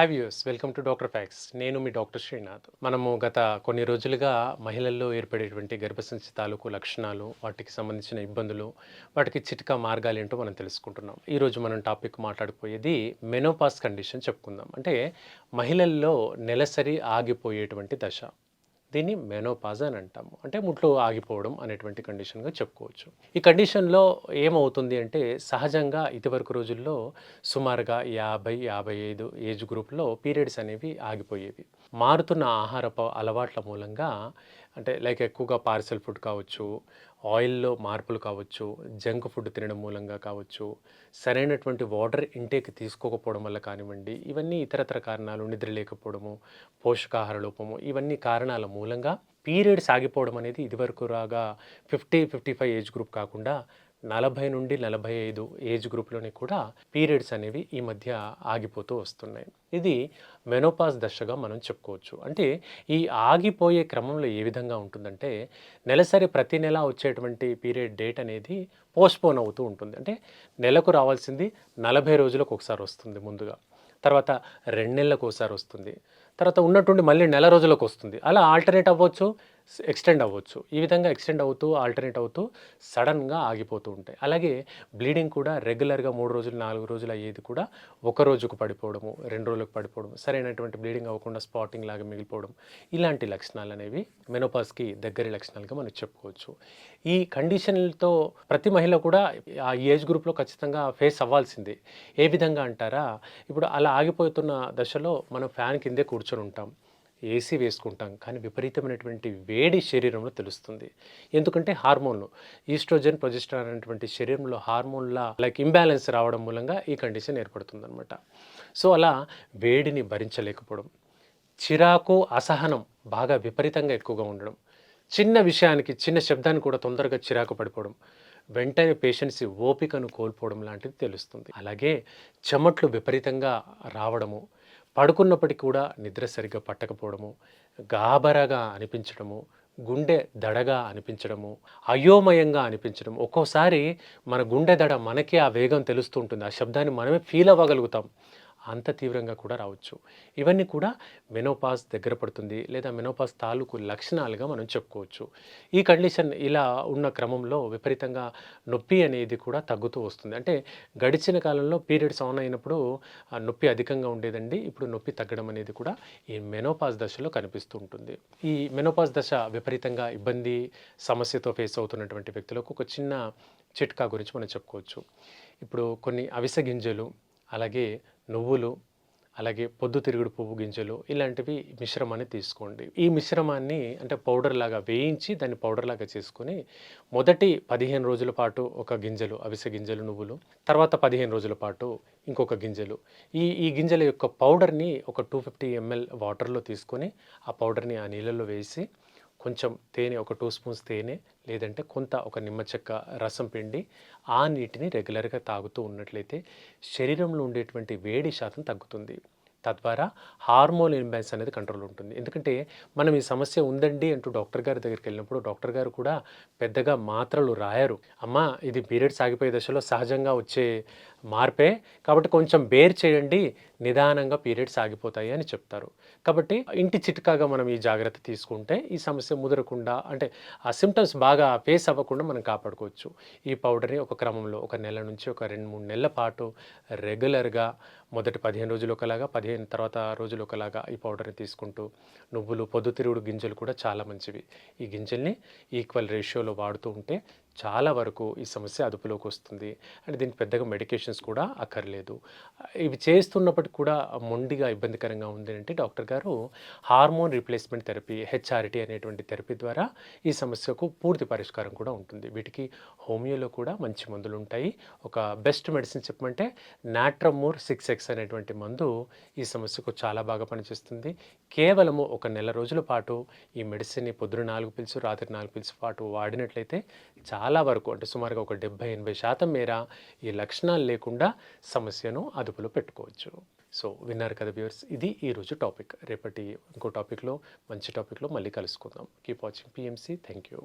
Hi views welcome to doctor facts నేను మీ doctor Srinath మనము గత కొన్ని రోజులుగా మహిళల్లో ఏర్పడేటువంటి గర్భసంచి తాలూకు లక్షణాలు వాటికి సంబంధించిన ఇబ్బందులు వాటికి చిట్కా మార్గాలు ఏంటో మనం తెలుసుకుంటున్నాం. ఈరోజు మనం టాపిక్ మాట్లాడుకోయేది మెనోపాస్ కండిషన్ చెప్పుకుందాం. అంటే మహిళల్లో నెలసరి ఆగిపోయేటువంటి దశ. దీన్ని మెనోపాజ్ అని అంటాము. అంటే ముట్లు ఆగిపోవడం అనేటువంటి కండిషన్గా చెప్పుకోవచ్చు. ఈ కండిషన్లో ఏమవుతుంది అంటే సహజంగా ఇదివరకు రోజుల్లో సుమారుగా యాభై యాభై ఐదు ఏజ్ గ్రూప్లో పీరియడ్స్ అనేవి ఆగిపోయేవి. మారుతున్న ఆహార అలవాట్ల మూలంగా అంటే లైక్ ఎక్కువగా పార్సెల్ ఫుడ్ కావచ్చు ఆయిల్లో మార్పులు కావచ్చు జంక్ ఫుడ్ తినడం మూలంగా కావచ్చు సరైనటువంటి వాటర్ ఇంటేక్ తీసుకోకపోవడం వల్ల కానివ్వండి ఇవన్నీ ఇతరతర కారణాలు నిద్ర లేకపోవడము పోషకాహార లోపము ఇవన్నీ కారణాల మూలంగా పీరియడ్ సాగిపోవడం అనేది ఇదివరకు రాగా fifty fifty five age group కాకుండా నలభై నుండి నలభై ఐదు ఏజ్ గ్రూప్లోని కూడా పీరియడ్స్ అనేవి ఈ మధ్య ఆగిపోతూ వస్తున్నాయి. ఇది మెనోపాస్ దశగా మనం చెప్పుకోవచ్చు. అంటే ఈ ఆగిపోయే క్రమంలో ఏ విధంగా ఉంటుందంటే నెలసరి ప్రతి నెల వచ్చేటువంటి పీరియడ్ డేట్ అనేది పోస్ట్పోన్ అవుతూ ఉంటుంది. అంటే నెలకు రావాల్సింది నలభై రోజులకు ఒకసారి వస్తుంది ముందుగా. తర్వాత రెండు నెలలకు ఒకసారి వస్తుంది. తర్వాత ఉన్నటువంటి మళ్ళీ నెల రోజులకు వస్తుంది. అలా ఆల్టర్నేట్ అవ్వచ్చు. ఎక్స్టెండ్ అవ్వచ్చు. ఈ విధంగా ఎక్స్టెండ్ అవుతూ ఆల్టర్నేట్ అవుతూ సడన్గా ఆగిపోతూ ఉంటాయి. అలాగే బ్లీడింగ్ కూడా రెగ్యులర్గా మూడు రోజులు నాలుగు రోజులు అయ్యేది కూడా ఒక రోజుకు పడిపోవడము రెండు రోజులకు పడిపోవడం సరైనటువంటి బ్లీడింగ్ అవ్వకుండా స్పాటింగ్ లాగా మిగిలిపోవడం ఇలాంటి లక్షణాలు అనేవి మెనోపాస్కి దగ్గరి లక్షణాలుగా మనం చెప్పుకోవచ్చు. ఈ కండిషన్లతో ప్రతి మహిళ కూడా ఆ ఏజ్ గ్రూప్లో ఖచ్చితంగా ఫేస్ అవ్వాల్సిందే. ఏ విధంగా అంటారా? ఇప్పుడు అలా ఆగిపోతున్న దశలో మనం ఫ్యాన్ కిందే కూర్చొని ఉంటాం. ఏసీ వేసుకుంటాం కానీ విపరీతమైనటువంటి వేడి శరీరంలో తెలుస్తుంది. ఎందుకంటే హార్మోన్లు ఈస్ట్రోజన్ ప్రొజెస్ట్రాన్ అనేటువంటి శరీరంలో హార్మోన్ల లైక్ ఇంబ్యాలెన్స్ రావడం మూలంగా ఈ కండిషన్ ఏర్పడుతుంది అనమాట సో అలా వేడిని భరించలేకపోవడం చిరాకు అసహనం బాగా విపరీతంగా ఎక్కువగా ఉండడం చిన్న విషయానికి చిన్న శబ్దానికి కూడా తొందరగా చిరాకు పడిపోవడం వెంటనే పేషెంట్స్ ఓపికను కోల్పోవడం లాంటిది తెలుస్తుంది. అలాగే చెమట్లు విపరీతంగా రావడము పడుకున్నప్పటికీ కూడా నిద్ర సరిగ్గా పట్టకపోవడము గాబరగా అనిపించడము గుండె దడగా అనిపించడము అయోమయంగా అనిపించడం ఒక్కోసారి మన గుండె దడ మనకే ఆ వేగం తెలుస్తూ ఉంటుంది. ఆ శబ్దాన్ని మనమే ఫీల్ అవ్వగలుగుతాం. అంత తీవ్రంగా కూడా రావచ్చు. ఇవన్నీ కూడా మెనోపాస్ దగ్గర పడుతుంది లేదా మెనోపాస్ తాలూకు లక్షణాలుగా మనం చెప్పుకోవచ్చు. ఈ కండిషన్ ఇలా ఉన్న క్రమంలో విపరీతంగా నొప్పి అనేది కూడా తగ్గుతూ వస్తుంది. అంటే గడిచిన కాలంలో పీరియడ్స్ ఆన్ అయినప్పుడు నొప్పి అధికంగా ఉండేదండి. ఇప్పుడు నొప్పి తగ్గడం అనేది కూడా ఈ మెనోపాస్ దశలో కనిపిస్తూ ఉంటుంది. ఈ మెనోపాస్ దశ విపరీతంగా ఇబ్బంది సమస్యతో ఫేస్ అవుతున్నటువంటి వ్యక్తులకు ఒక చిన్న చిట్కా గురించి మనం చెప్పుకోవచ్చు. ఇప్పుడు కొన్ని అవిసె గింజలు అలాగే నువ్వులు అలాగే పొద్దుతిరుగుడు పువ్వు గింజలు ఇలాంటివి మిశ్రమాన్ని తీసుకోండి. ఈ మిశ్రమాన్ని అంటే పౌడర్ లాగా వేయించి దాన్ని పౌడర్ లాగా చేసుకొని మొదటి పదిహేను రోజుల పాటు ఒక గింజలు అవిసె గింజలు నువ్వులు తర్వాత పదిహేను రోజుల పాటు ఇంకొక గింజలు. ఈ ఈ గింజల యొక్క పౌడర్ని ఒక టూ ఫిఫ్టీ ఎంఎల్ వాటర్లో తీసుకొని ఆ పౌడర్ని ఆ నీళ్ళల్లో వేసి కొంచెం తేనె ఒక టూ స్పూన్స్ తేనె లేదంటే కొంత ఒక నిమ్మ చెక్క రసం పిండి ఆ నీటిని రెగ్యులర్గా తాగుతూ ఉన్నట్లయితే శరీరంలో ఉండేటువంటి వేడి శాతం తగ్గుతుంది. తద్వారా హార్మోన్ ఇంబ్యాలెన్స్ అనేది కంట్రోల్ ఉంటుంది. ఎందుకంటే మనం ఈ సమస్య ఉందండి అంటూ డాక్టర్ గారి దగ్గరికి వెళ్ళినప్పుడు డాక్టర్ గారు కూడా పెద్దగా మాత్రలు రాయరు. అమ్మా ఇది పీరియడ్స్ ఆగిపోయే దశలో సహజంగా వచ్చే మార్పే. కాబట్టి కొంచెం బేర్ చేయండి. నిదానంగా పీరియడ్స్ ఆగిపోతాయి అని చెప్తారు. కాబట్టి ఇంటి చిట్కాగా మనం ఈ జాగ్రత్త తీసుకుంటే ఈ సమస్య ముదరకుండా అంటే ఆ సిమ్టమ్స్ బాగా ఫేస్ అవ్వకుండా మనం కాపాడుకోవచ్చు. ఈ పౌడర్ని ఒక క్రమంలో ఒక నెల నుంచి ఒక రెండు మూడు నెలల పాటు రెగ్యులర్గా మొదటి పదిహేను రోజులు ఒకలాగా పదిహేను తర్వాత రోజులు ఒకలాగా ఈ పౌడర్ని తీసుకుంటూ నువ్వులు పొద్దుతిరుగుడు గింజలు కూడా చాలా మంచివి. ఈ గింజల్ని ఈక్వల్ రేషియోలో వాడుతూ ఉంటే చాలా వరకు ఈ సమస్య అదుపులోకి వస్తుంది. అండ్ దీనికి పెద్దగా మెడికేషన్స్ కూడా అక్కర్లేదు. ఇవి చేస్తున్నప్పటికి కూడా మొండిగా ఇబ్బందికరంగా ఉంది అంటే డాక్టర్ గారు హార్మోన్ రీప్లేస్మెంట్ థెరపీ హెచ్ఆర్టీ అనేటువంటి థెరపీ ద్వారా ఈ సమస్యకు పూర్తి పరిష్కారం కూడా ఉంటుంది. వీటికి హోమియోలో కూడా మంచి మందులు ఉంటాయి. ఒక బెస్ట్ మెడిసిన్ చెప్పమంటే నాట్రమోర్ సిక్స్ ఎక్స్ అనేటువంటి మందు ఈ సమస్యకు చాలా బాగా పనిచేస్తుంది. కేవలము ఒక నెల రోజుల పాటు ఈ మెడిసిన్ని పొద్దున నాలుగు పిలుసు రాత్రి నాలుగు పిలుసు పాటు వాడినట్లయితే చాలా చాలా వరకు అంటే సుమారుగా ఒక డెబ్బై ఎనభై శాతం మేర ఈ లక్షణాలు లేకుండా సమస్యను అదుపులో పెట్టుకోవచ్చు. సో విన్నారు కదా వ్యూవర్స్ ఇది ఈరోజు టాపిక్. రేపటి ఇంకో టాపిక్లో మంచి టాపిక్లో మళ్ళీ కలుసుకుందాం. Keep watching PMC thank you